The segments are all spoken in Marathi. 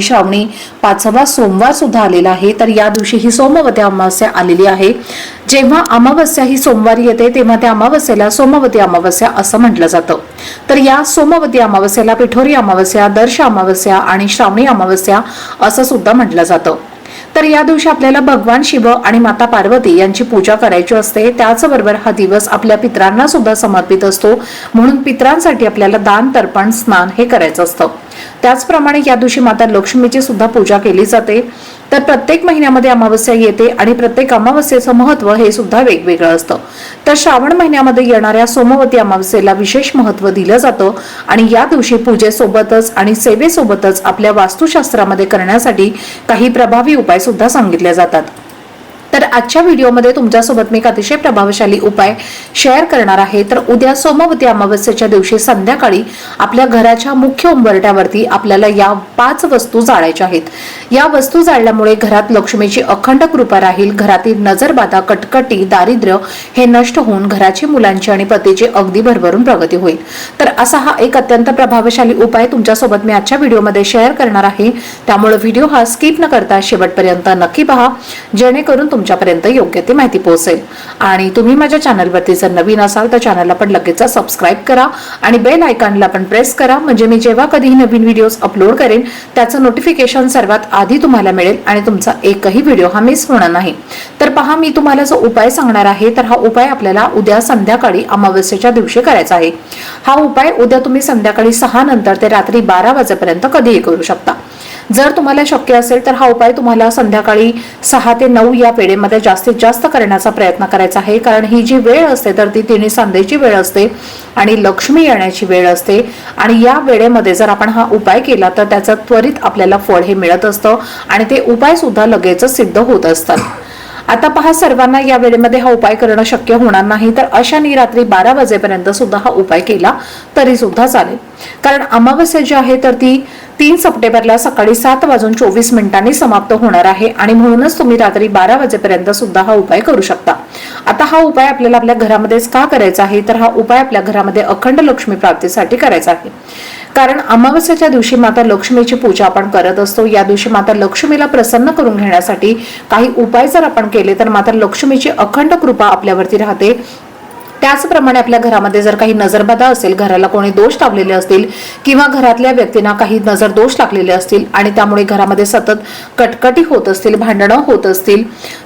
श्रावणी पाचवा सोमवार सुद्धा आलेला आहे. तर या दिवशी ही सोमवती अमावस्या आलेली आहे. जेव्हा अमावस्या ही सोमवारी येते तेव्हा त्या अमावस्येला सोमवती अमावस्या असं म्हटलं जातं. तर या सोमवती अमावस्येला पिठोरी अमावस्या दर्श अमावस्या आणि श्रावणी अमावस्या असं सुद्धा म्हटलं जातं. तर या दिवशी आपल्याला भगवान शिव आणि माता पार्वती यांची पूजा करायची असते. त्याचबरोबर हा दिवस आपल्या पित्रांना सुद्धा समर्पित असतो. म्हणून पित्रांसाठी आपल्याला दान तर्पण स्नान हे करायचं असतं. त्याचप्रमाणे या दिवशी माता लक्ष्मीची सुद्धा पूजा केली जाते. तर प्रत्येक महिन्यामध्ये अमावस्या येते आणि प्रत्येक अमावस्येचं महत्त्व हे सुद्धा वेगवेगळं असतं. तर श्रावण महिन्यामध्ये येणाऱ्या सोमवती अमावस्येला विशेष महत्त्व दिलं जातं आणि या दिवशी पूजेसोबतच आणि सेवेसोबतच आपल्या वास्तुशास्त्रामध्ये करण्यासाठी काही प्रभावी उपाय सुद्धा सांगितले जातात. तर आजच्या व्हिडिओमध्ये तुमच्यासोबत मी एक अतिशय प्रभावशाली उपाय शेअर करणार आहे. तर उद्या सोमवती अमावस्येच्या दिवशी संध्याकाळी आपल्या घराच्या मुख्य उंबरट्यावरती आपल्याला या पाच वस्तू जाळायच्या आहेत. या वस्तू जाळल्यामुळे घरात लक्ष्मीची अखंड कृपा राहील. घरातील नजरबाधा कटकटी दारिद्र्य हे नष्ट होऊन घराची मुलांची आणि पतीची अगदी भरभरून प्रगती होईल. तर असा हा एक अत्यंत प्रभावशाली उपाय तुमच्यासोबत मी आजच्या व्हिडिओमध्ये शेअर करणार आहे. त्यामुळे व्हिडिओ हा स्किप न करता शेवटपर्यंत नक्की पहा. जेणेकरून तुमच्यापर्यंत योग्य ती माहिती पोहोचेल. आणि तुम्ही माझ्या चॅनलवरती जर नवीन असाल तर चॅनलला पण लगेच सबस्क्राईब करा आणि बेल आयकॉनला पण प्रेस करा. म्हणजे मी जेव्हा कधीही नवीन व्हिडिओज अपलोड करेन त्याचं नोटिफिकेशन सर्वात आधी तुम्हाला मिळेल आणि तुमचा एकही व्हिडिओ हा मिस होणार नाही. तर पहा मी तुम्हाला जो उपाय सांगणार आहे तर हा उपाय आपल्याला उद्या संध्याकाळी अमावस्येच्या दिवशी करायचा आहे. हा उपाय उद्या तुम्ही संध्याकाळी सहा नंतर ते रात्री बारा वाजेपर्यंत कधीही करू शकता. जर तुम्हाला शक्य असेल तर हा उपाय तुम्हाला संध्याकाळी सहा ते नऊ या वेळेमध्ये जास्तीत जास्त करण्याचा प्रयत्न करायचा आहे. कारण ही जी वेळ असते तर ती तिन्ही सांधेची वेळ असते आणि लक्ष्मी येण्याची वेळ असते. आणि या वेळेमध्ये जर आपण हा उपाय केला तर त्याचं त्वरित आपल्याला फळ हे मिळत असतं आणि ते उपाय सुद्धा लगेचच सिद्ध होत असतात. आता पहा सर्वांना या वेळेमध्ये हा उपाय करणं शक्य होणार नाही तर अशाने रात्री बारा वाजेपर्यंत सुद्धा हा उपाय केला तरी सुद्धा चालेल. कारण अमावस्या जी आहे तर ती तीन सप्टेंबरला सकाळी सात वाजून चोवीस मिनिटांनी समाप्त होणार आहे आणि म्हणूनच तुम्ही रात्री बारा वाजेपर्यंत सुद्धा हा उपाय करू शकता. आता हा उपाय आपल्याला आपल्या घरामध्येच का करायचा आहे? तर हा उपाय आपल्या घरामध्ये अखंड लक्ष्मी प्राप्तीसाठी करायचा आहे. कारण अमावस्याच्या दिवशी माता लक्ष्मीची पूजा आपण करत असतो. या दिवशी माता लक्ष्मीला प्रसन्न करून घेण्यासाठी काही उपाय जर आपण केले तर माता लक्ष्मीची अखंड कृपा आपल्यावरती राहते. त्याचप्रमाणे आपल्या घरामध्ये जर काही नजरबाधा असेल घराला कोणी दोष लावलेले असतील किंवा घरातल्या व्यक्तींना काही नजर दोष लागलेले असतील आणि त्यामुळे घरामध्ये सतत कटकटी होत असतील भांडणं होत असतील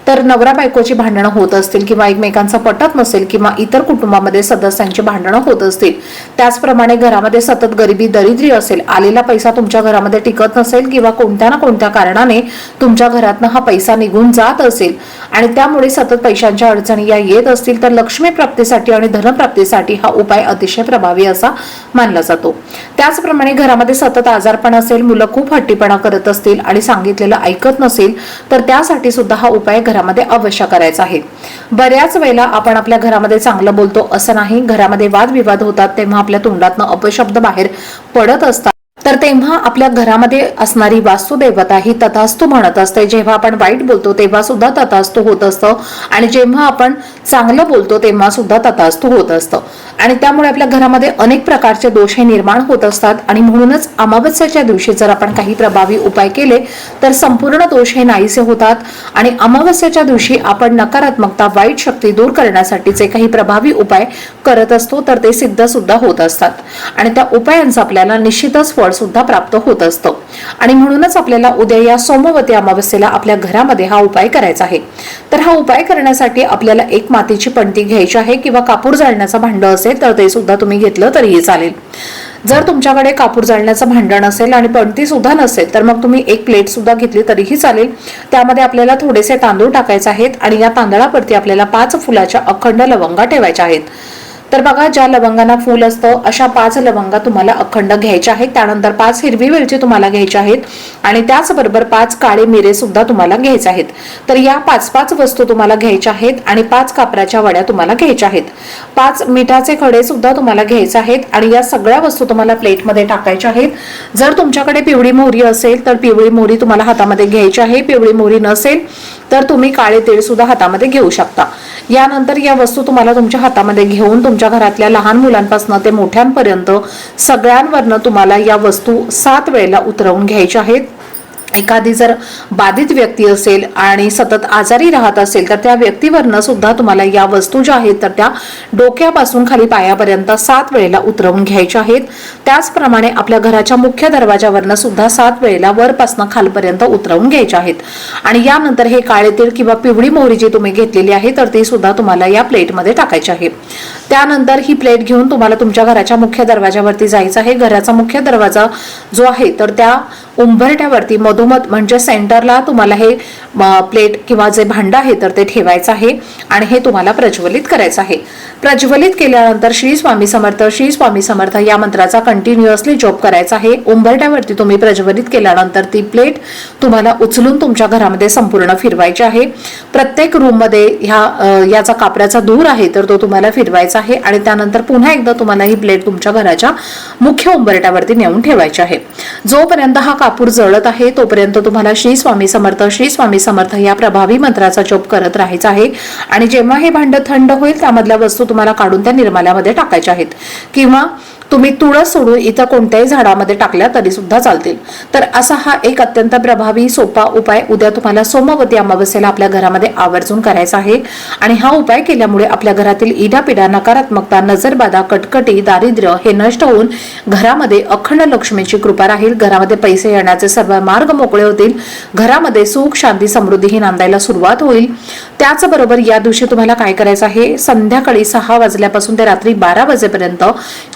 तर नवरा बायकोची भांडणं होत असतील किंवा एकमेकांचा पटत नसेल किंवा इतर कुटुंबामध्ये सदस्यांची भांडणं होत असतील त्याचप्रमाणे घरामध्ये सतत गरिबी दरिद्री असेल आलेला पैसा तुमच्या घरामध्ये टिकत नसेल किंवा कोणत्या ना कोणत्या कारणाने तुमच्या घरातनं हा पैसा निघून जात असेल आणि त्यामुळे सतत पैशांच्या अडचणी या येत असतील तर लक्ष्मी प्राप्तीसाठी आणि धनप्राप्तीसाठी हा उपाय अतिशय प्रभावी असा मानला जातो. त्याचप्रमाणे घरामध्ये सतत आजारपण असेल मुलं खूप हट्टीपणा करत असतील आणि सांगितलेलं ऐकत नसेल तर त्यासाठी सुद्धा हा उपाय घरामध्ये अवश्य करायचा आहे. बऱ्याच वेळेला आपण आपल्या घरामध्ये चांगलं बोलतो असं नाही. घरामध्ये वादविवाद होतात तेव्हा आपल्या तोंडातनं अपशब्द बाहेर पडत असतात. तर तेव्हा आपल्या घरामध्ये असणारी वास्तुदेवता ही तथास्तू म्हणत असते. जेव्हा आपण वाईट बोलतो तेव्हा सुद्धा तथास्तू होत असतं. आणि जेव्हा आपण चांगलं बोलतो तेव्हा सुद्धा तथास्तू होत असतं. आणि त्यामुळे आपल्या घरामध्ये अनेक प्रकारचे दोष हे निर्माण होत असतात. आणि म्हणूनच अमावस्याच्या दिवशी जर आपण काही प्रभावी उपाय केले तर संपूर्ण दोष हे नाहीसे होतात. आणि अमावस्याच्या दिवशी आपण नकारात्मकता वाईट शक्ती दूर करण्यासाठी जे काही प्रभावी उपाय करत असतो तर ते सिद्ध सुद्धा होत असतात. आणि त्या उपायांचं आपल्याला निश्चितच फळ सुद्धा प्राप्त होत असतं. आणि म्हणूनच आपल्याला उद्या या सोमवती अमावस्येला आपल्या घरामध्ये हा उपाय करायचा आहे. तर हा उपाय करण्यासाठी आपल्याला एक मातीची पणती घ्यायची आहे किंवा कापूर जाळण्याचं भांड असेल तर ते सुद्धा तुम्ही घेतलं तरीही चालेल. जर तुमच्याकडे कापूर जाळण्याचं भांडण असेल आणि पणती सुद्धा नसेल तर मग तुम्ही एक प्लेट सुद्धा घेतली तरीही चालेल. त्यामध्ये आपल्याला थोडेसे तांदूळ टाकायचे आहेत आणि या तांदळावरती आपल्याला पाच फुलाच्या अखंड लवंगा ठेवायच्या आहेत. तर बघा ज्या लवंगांना फूल असतं अशा पाच लवंगा तुम्हाला अखंड घ्यायच्या आहेत. त्यानंतर पाच हिरवी वेलची तुम्हाला घ्यायच्या आहेत आणि त्याचबरोबर पाच काळे मिरे सुद्धा तुम्हाला घ्यायचे आहेत. तर या पाच पाच वस्तू तुम्हाला घ्यायच्या आहेत आणि पाच कापराच्या वड्या तुम्हाला घ्यायच्या आहेत. पाच मिठाचे खडे सुद्धा तुम्हाला घ्यायचे आहेत आणि या सगळ्या वस्तू तुम्हाला प्लेटमध्ये टाकायच्या आहेत. जर तुमच्याकडे पिवळी मोहरी असेल तर पिवळी मोहरी तुम्हाला हातामध्ये घ्यायची आहे. पिवळी मोहरी नसेल तर तुम्ही काळे तेल सुद्धा हातामध्ये घेऊ शकता. यानंतर या वस्तू तुम्हाला तुमच्या हातामध्ये घेऊन तुमच्या घरातल्या लहान मुलांपासून ते मोठ्यांपर्यंत सगळ्यांवरनं तुम्हाला या वस्तू सात वेळेला उतरवून घ्यायच्या आहेत. एखादी जर बाधित व्यक्ती असेल आणि सतत आजारी राहत असेल तर त्या व्यक्तीवरनं सुद्धा तुम्हाला या वस्तू ज्या आहेत तर त्या डोक्यापासून खाली पायापर्यंत सात वेळेला उतरवून घ्यायच्या आहेत. त्याचप्रमाणे आपल्या घराच्या मुख्य दरवाजावरनं सुद्धा सात वेळेला वरपासनं खालपर्यंत उतरवून घ्यायच्या आहेत. आणि यानंतर हे काळे तीळ किंवा पिवळी मोहरी जी तुम्ही घेतलेली आहे तर ती सुद्धा तुम्हाला या प्लेटमध्ये टाकायची आहे. त्यानंतर ही प्लेट घेऊन तुम्हाला तुमच्या घराच्या मुख्य दरवाजावरती जायचं आहे. घराचा मुख्य दरवाजा जो आहे तर त्या उंबरट्यावरती मधोमध म्हणजे सेंटरला तुम्हाला हे प्लेट किंवा जे भांड आहे तर ते ठेवायचं आहे आणि हे तुम्हाला प्रज्वलित करायचं आहे. प्रज्वलित केल्यानंतर श्री स्वामी समर्थ श्री स्वामी समर्थ या मंत्राचा कंटिन्युअसली जॉब करायचा आहे. उंबरट्यावरती तुम्ही प्रज्वलित केल्यानंतर ती प्लेट तुम्हाला उचलून तुमच्या घरामध्ये संपूर्ण फिरवायची आहे. प्रत्येक रूममध्ये ह्या याचा कापडाचा धूर आहे तर तो तुम्हाला फिरवायचा आहे आणि त्यानंतर पुन्हा एकदा तुम्हाला ही प्लेट तुमच्या घराच्या मुख्य उंबरट्यावरती नेऊन ठेवायची आहे. जोपर्यंत हा कापूर जळत आहे तोपर्यंत तुम्हाला श्री स्वामी समर्थ श्री स्वामी समर्थ या प्रभावी मंत्राचा जप करत राहायचा आहे. आणि जेव्हा हे भांड थंड होईल त्यामधल्या वस्तू तुम्हाला काढून त्या निर्माल्यामध्ये टाकायच्या आहेत. किंवा तुम्ही तुळस सोडून इथं कोणत्याही झाडामध्ये टाकल्या तरी सुद्धा चालतील. तर असा हा एक अत्यंत प्रभावी सोपा उपाय उद्या तुम्हाला सोमवती अमावस्येला आपल्या घरामध्ये आवर्जून करायचा आहे. आणि हा उपाय केल्यामुळे आपल्या घरातील इडापिडा नकारात्मकता नजरबाधा कटकटी दारिद्र्य हे नष्ट होऊन घरामध्ये अखंड लक्ष्मीची कृपा राहील. घरामध्ये पैसे येण्याचे सर्व मार्ग मोकळे होतील. घरामध्ये सुख शांती समृद्धी ही नांदायला सुरुवात होईल. त्याचबरोबर या दिवशी तुम्हाला काय करायचं आहे? संध्याकाळी सहा वाजल्यापासून ते रात्री बारा वाजेपर्यंत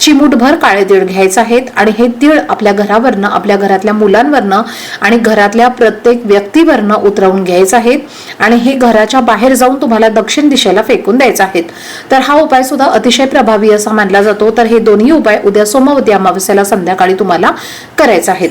चिमूटभर काळे तीळ घ्यायचे आहेत आणि हे तीळ आपल्या घरावरनं आपल्या घरातल्या मुलांवरनं आणि घरातल्या प्रत्येक व्यक्तीवरनं उतरवून घ्यायचं आहेत आणि हे घराच्या बाहेर जाऊन तुम्हाला दक्षिण दिशेला फेकून द्यायचं आहेत. तर हा उपाय सुद्धा अतिशय प्रभावी असा मानला जातो. तर हे दोन्ही उपाय उद्या सोमवती अमावस्याला संध्याकाळी तुम्हाला करायचे आहेत.